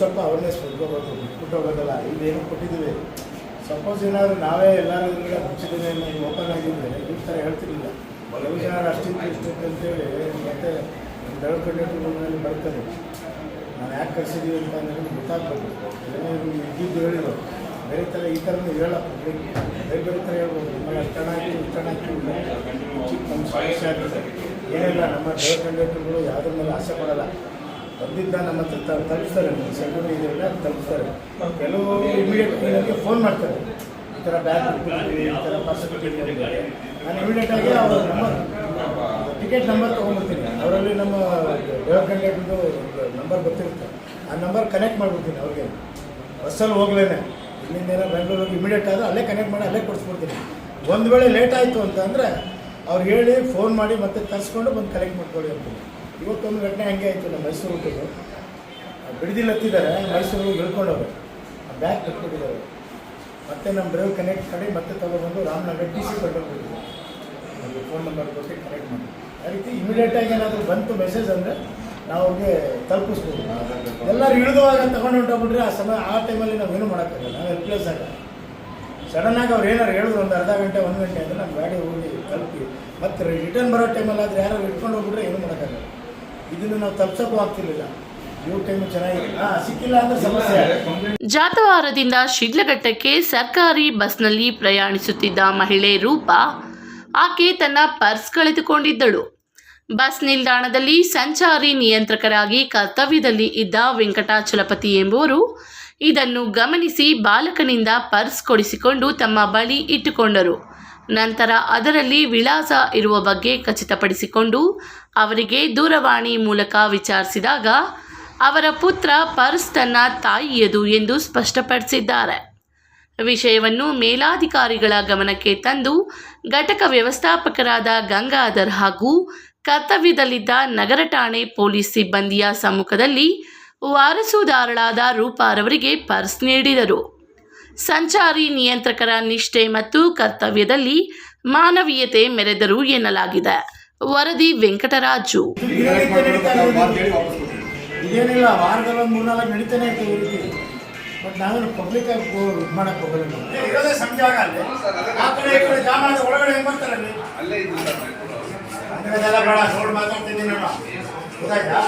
ಬಿಟ್ಟು ಬಿಟ್ಬಿಟ್ಟೋಗೋದಲ್ಲ ಇದೇನು ಕೊಟ್ಟಿದ್ದೀವಿ? ಸಪೋಸ್ ಏನಾದರೂ ನಾವೇ ಎಲ್ಲರೂ ಕೂಡ ಮುಚ್ಚಿದ್ದೀವಿ ಅನ್ನೋದು ಓಪನ್ ಆಗಿದ್ದರೆ ಈ ಥರ ಹೇಳ್ತಿರ್ಲಿಲ್ಲ. ಕೆಲವು ಜನ ಅಷ್ಟಿತ್ತು ಇಷ್ಟಿತ್ತು ಅಂತೇಳಿ ಮತ್ತೆ ಡೆವಲಪ್ಮೆಂಟ್ ಬರ್ತದೆ ನಾವು ಯಾಕೆ ಕಳಿಸಿದ್ದೀವಿ ಅಂತ ಅನ್ನೋದು ಗೊತ್ತಾಗಬೇಕು ಇದ್ದಿದ್ದು ಹೇಳಿದ್ರು. ಬೇರೆ ಥರ ಈ ಥರನೂ ಪಬ್ಲಿಕ್ ಬೇರೆ ಬೇರೆ ಥರ ಹೇಳ್ಬೋದು. ನಮಗೆ ಅಷ್ಟಣ ಹಾಕಿ ಇಷ್ಟು ಹಣ ಹಾಕಿ ಸಮಸ್ಯೆ ಆಗಿದೆ ಏನಿಲ್ಲ, ನಮ್ಮ ಡೆವಲಪ್ಮೆಂಟ್ಗಳು ಯಾವುದ್ರ ಮೇಲೆ ಆಸೆ ಪಡಲ್ಲ. ಬಂದಿದ್ದ ನಮ್ಮ ಹತ್ರ ತಲುಪಿಸ್ತಾರೆ ಸೆಕ್ಯೂರಿಟಿ ಇದೆಲ್ಲ ತಲುಪಿಸ್ತಾರೆ. ಕೆಲವು ಇಮಿಡಿಯೇಟ್ ನನಗೆ ಫೋನ್ ಮಾಡ್ತಾರೆ. ಈ ಥರ ಬ್ಯಾಗ್ ಬಿಟ್ಬಿಟ್ಟಿದ್ದೀವಿ ಈ ಥರ ಪರ್ಸ್ ಬಿಟ್ಟಿದ್ದೀವಿ ಅಂದರೆ ನಾನು ಇಮಿಡಿಯೇಟಾಗಿ ಅವ್ರ ನಂಬರ್ ಟಿಕೆಟ್ ನಂಬರ್ ತೊಗೊಂಡ್ಬಿಡ್ತೀನಿ. ಅವರಲ್ಲಿ ನಮ್ಮ ಡೆವಲಪ್ಮೆಂಟ್ ನಂಬರ್ ಗೊತ್ತಿರುತ್ತೆ. ಆ ನಂಬರ್ ಕನೆಕ್ಟ್ ಮಾಡಿಬಿಡ್ತೀನಿ ಅವ್ರಿಗೆ. ಬಸ್ಸಲ್ಲಿ ಹೋಗ್ಲೇನೆ. ಇಲ್ಲಿಂದ ಏನೋ ಬೆಂಗಳೂರಿಗೆ ಇಮಿಡಿಯೇಟ್ ಆದರೂ ಅಲ್ಲೇ ಕನೆಕ್ಟ್ ಮಾಡಿ ಅಲ್ಲೇ ಕೊಡಿಸ್ಬಿಡ್ತೀನಿ. ಒಂದು ವೇಳೆ ಲೇಟ್ ಆಯಿತು ಅಂತಂದರೆ ಅವ್ರು ಹೇಳಿ ಫೋನ್ ಮಾಡಿ ಮತ್ತೆ ತರಿಸ್ಕೊಂಡು ಬಂದು ಕಲೆಕ್ಟ್ ಮಾಡ್ಕೊಳ್ಳಿ ಅಂತೀನಿ. ಇವತ್ತೊಂದು ಘಟನೆ ಹಂಗೆ ಆಯಿತು ನಮ್ಮ ಮೈಸೂರು ಊಟದ್ದು ಬಿಡದಿಲ್ಲ ಹತ್ತಿದ್ದಾರೆ, ಮೈಸೂರು ಆ ಬ್ಯಾಗ್ ಕಟ್ಕೊಟ್ಟಿದ್ದಾರೆ ಮತ್ತೆ ನಮ್ಮ ಡ್ರೈವ್ ಕನೆಕ್ಟ್ ಮಾಡಿ ಮತ್ತೆ ತಗೊಬಂದು ರಾಮನಗರ ಟಿ ಸಿ ಕಟ್ಕೊಂಡ್ಬಿಟ್ಟಿದ್ದಾರೆ ನಮಗೆ ಫೋನ್ ನಂಬರ್ ಕೊಟ್ಟು ಕನೆಕ್ಟ್ ಮಾಡಿ ಆ ರೀತಿ ಇಮಿಡಿಯೇಟಾಗಿ ಏನಾದರೂ ಬಂತು ಮೆಸೇಜ್ ಅಂದರೆ ನಾವು ಅವ್ರಿಗೆ ತಲುಪಿಸ್ಬೋದು. ಎಲ್ಲರೂ ಇಳಿದುವಾಗ ತಗೊಂಡು ಹೊಂಟೋಗ್ಬಿಟ್ರೆ ಆ ಸಮಯ, ಆ ಟೈಮಲ್ಲಿ ಏನು ಮಾಡೋಕ್ಕಾಗಲ್ಲ. ನಾವು ರಿಪ್ಲೇಸ್ ಆಗ. ಸಡನ್ನಾಗಿ ಅವ್ರು ಏನಾದ್ರು ಹೇಳಿದ್ರು, ಒಂದು ಅರ್ಧ ಗಂಟೆ, ಒಂದು ಗಂಟೆ ಅಂದರೆ ನಮ್ಮ ಗಾಡಿ ಹೋಗಿ ತಲುಪಿ. ಮತ್ತೆ ರಿಟರ್ನ್ ಬರೋ ಟೈಮಲ್ಲಿ ಆದ್ರೆ ಯಾರು ಇಟ್ಕೊಂಡು ಹೋಗ್ಬಿಟ್ರೆ ಏನು ಮಾಡೋಕ್ಕಾಗಲ್ಲ. ಇದನ್ನು ನಾವು ತಪ್ಸೋಕ್ಕೂ ಆಗ್ತಿರ್ಲಿಲ್ಲ. ಇವ್ರ ಟೈಮು ಚೆನ್ನಾಗಿದೆ ಸಿಕ್ಕಿಲ್ಲ ಅಂದರೆ ಸಮಸ್ಯೆ. ಜಾತವಾರದಿಂದ ಶಿಡ್ಲಘಟ್ಟಕ್ಕೆ ಸರ್ಕಾರಿ ಬಸ್ನಲ್ಲಿ ಪ್ರಯಾಣಿಸುತ್ತಿದ್ದ ಮಹಿಳೆ ರೂಪ ಆಕೆ ತನ್ನ ಪರ್ಸ್ ಕಳೆದುಕೊಂಡಿದ್ದಳು. ಬಸ್ ನಿಲ್ದಾಣದಲ್ಲಿ ಸಂಚಾರಿ ನಿಯಂತ್ರಕರಾಗಿ ಕರ್ತವ್ಯದಲ್ಲಿ ಇದ್ದ ವೆಂಕಟಾಚಲಪತಿ ಎಂಬುವರು ಇದನ್ನು ಗಮನಿಸಿ ಬಾಲಕನಿಂದ ಪರ್ಸ್ ಕೊಡಿಸಿಕೊಂಡು ತಮ್ಮ ಬಳಿ ಇಟ್ಟುಕೊಂಡರು. ನಂತರ ಅದರಲ್ಲಿ ವಿಳಾಸ ಇರುವ ಬಗ್ಗೆ ಖಚಿತಪಡಿಸಿಕೊಂಡು ಅವರಿಗೆ ದೂರವಾಣಿ ಮೂಲಕ ವಿಚಾರಿಸಿದಾಗ, ಅವರ ಪುತ್ರ ಪರ್ಸ್ ತನ್ನ ತಾಯಿಯದು ಎಂದು ಸ್ಪಷ್ಟಪಡಿಸಿದ್ದಾರೆ. ವಿಷಯವನ್ನು ಮೇಲಾಧಿಕಾರಿಗಳ ಗಮನಕ್ಕೆ ತಂದು ಘಟಕ ವ್ಯವಸ್ಥಾಪಕರಾದ ಗಂಗಾಧರ್ ಹಾಗೂ ಕರ್ತವ್ಯದಲ್ಲಿದ್ದ ನಗರ ಠಾಣೆ ಪೊಲೀಸ್ ಸಿಬ್ಬಂದಿಯ ಸಮ್ಮುಖದಲ್ಲಿ ವಾರಸುದಾರಳಾದ ರೂಪಾರವರಿಗೆ ಪರ್ಸ್ ನೀಡಿದರು. ಸಂಚಾರಿ ನಿಯಂತ್ರಕರ ನಿಷ್ಠೆ ಮತ್ತು ಕರ್ತವ್ಯದಲ್ಲಿ ಮಾನವೀಯತೆ ಮೆರೆದರು ಎನ್ನಲಾಗಿದೆ. ವರದಿ ವೆಂಕಟರಾಜು. ಇದೇನಿಲ್ಲ ವಾರದಲ್ಲಿ ಒಂದು ಮೂರ್ನಾಲ್ಕು ನಡೀತಾನೆ ಇರ್ತದೆ ಈ ರೀತಿ. ಬಟ್ ನಾವೇನು ಪಬ್ಲಿಕ್ ಆಗಿ ಮಾಡಕ್ಕೆ ಹೋಗಲ್ಲ ಇರೋದೇ ಸಂಜೆ ಆಗಲ್ಲ ಆ ಕಡೆ ಈ ಕಡೆ ಜಾಮ ಒಳಗಡೆ ಹೆಂಗ್ ಬರ್ತಾರೆ ಅಲ್ಲಿ? ಅಂಗಡಿದೆಲ್ಲ ಬೇಡ ನೋಡಿ ಮಾತಾಡ್ತಿದ್ದೀನಿ ನಾನು. ಗೊತ್ತಾಯ್ತಾ?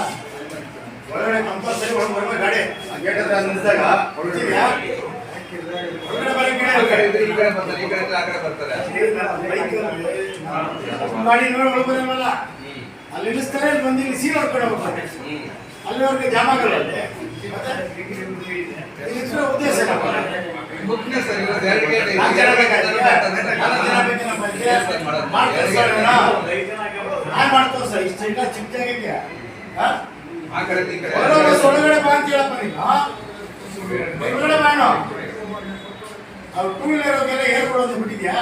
ಒಳಗಡೆ ಕಂಪಲ್ಸರಿ ಒಳಗೆ ಬರ್ಬೇಕು ಗಾಡಿ. ಗೇಟ್ ಹತ್ರ ನಿಲ್ಸಿದಾಗ ಹೊರಟಿದ್ಯಾ ಗಾಡಿ ನೋಡಿ ಒಳಗಡೆವಲ್ಲ ಅಲ್ಲಿ ಇಳಿಸ್ತಾರೆ ಇಲ್ಲಿ ಬಂದು ಇಲ್ಲಿ ಸೀಲ್ ಹೊಡ್ಕೊಂಡು ಹೋಗ್ಬೇಕು ಅಲ್ಲಿವರೆಗೆ ಜಾಮ ಆಗಲ್ಲ ಅಲ್ಲಿ. ಮತ್ತೆ? ಇದ್ರ ಉದ್ದೇಶ ಏನಪ್ಪ? ಸರ್ ಇಷ್ಟ? ಮಾಡಿ ಮಾಡಿ ಇಲ್ಲ ಹಾ? ಒಳಗಡೆ ಬಾ ಅಂತ ಹೇಳಪ್ಪ ನೀನು? ಒಳಗಡೆ ಬಾನು ಅವ್ರು ಟೂ ವೀಲರ್ ಹೋಗೆಲ್ಲ ಏರ್ ಕೊಡೋದು ಬಿಟ್ಟಿದ್ಯಾ?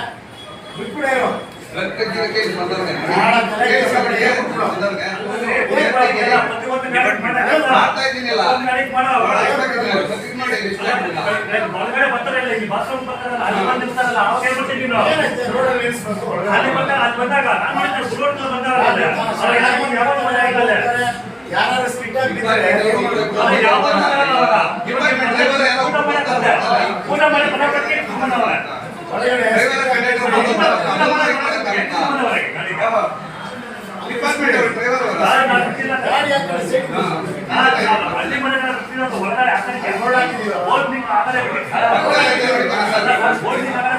ಬಿಟ್ಬಿಡ ಒಳಗಡೆ ಬರ್ತಾರಲ್ಲ ಈ ಬಾತ್ರೂಮ್ ಬರ್ತಾರಲ್ಲ ಅಲ್ಲಿ ಬಂದು ನಿಲ್ತಾರಲ್ಲ ಅವಾಗ ಹೇಳ್ಬಿಡ್ತೀನಿ ನೀನು. ಅಲ್ಲಿ ಬಂದಾಗ ಅಲ್ಲಿ ಬಂದಾಗ ನಾನು ಮಾಡಿದ್ರೆ ಬಂದಾಗ ಯಾವಾಗ ಮಜಾ ಆಗಲ್ಲ ಯಾರು ಸ್ಟ್ರಿಕ್ಟ್ ಆಗಿದ್ದಾರೆ ಅವ್ರಿಗೆ ಯಾವಾಗ ಬರ್ತಾರಲ್ಲ ಅವಾಗ ಇವಾಗ ಊಟ ಮಾಡಕ್ ಹೋದೆ. ಊಟ ಮಾಡಿ ಮನೆ ಕಟ್ಟಿ ಇಟ್ಕೊಂಡ್ಬಂದವ. ಒಳಗಡೆ ಊಟ ಮಾಡಕ್ ಇಟ್ಕೊಂಡ್ಬಂದವ ಈಗ ಗಾಡಿಗೆ. ಗಾಡಿ ನಾನು ಬಿಟ್ಟಿಲ್ಲ. ಗಾಡಿ ಹಾಕೊಂಡು ಸೀಟ್ ನಾನು ಅಲ್ಲಿ ಮನೆ ನಾನು ಬಿಟ್ಟಿಲ್ಲ ಅಂತ ಹೊರಗಡೆ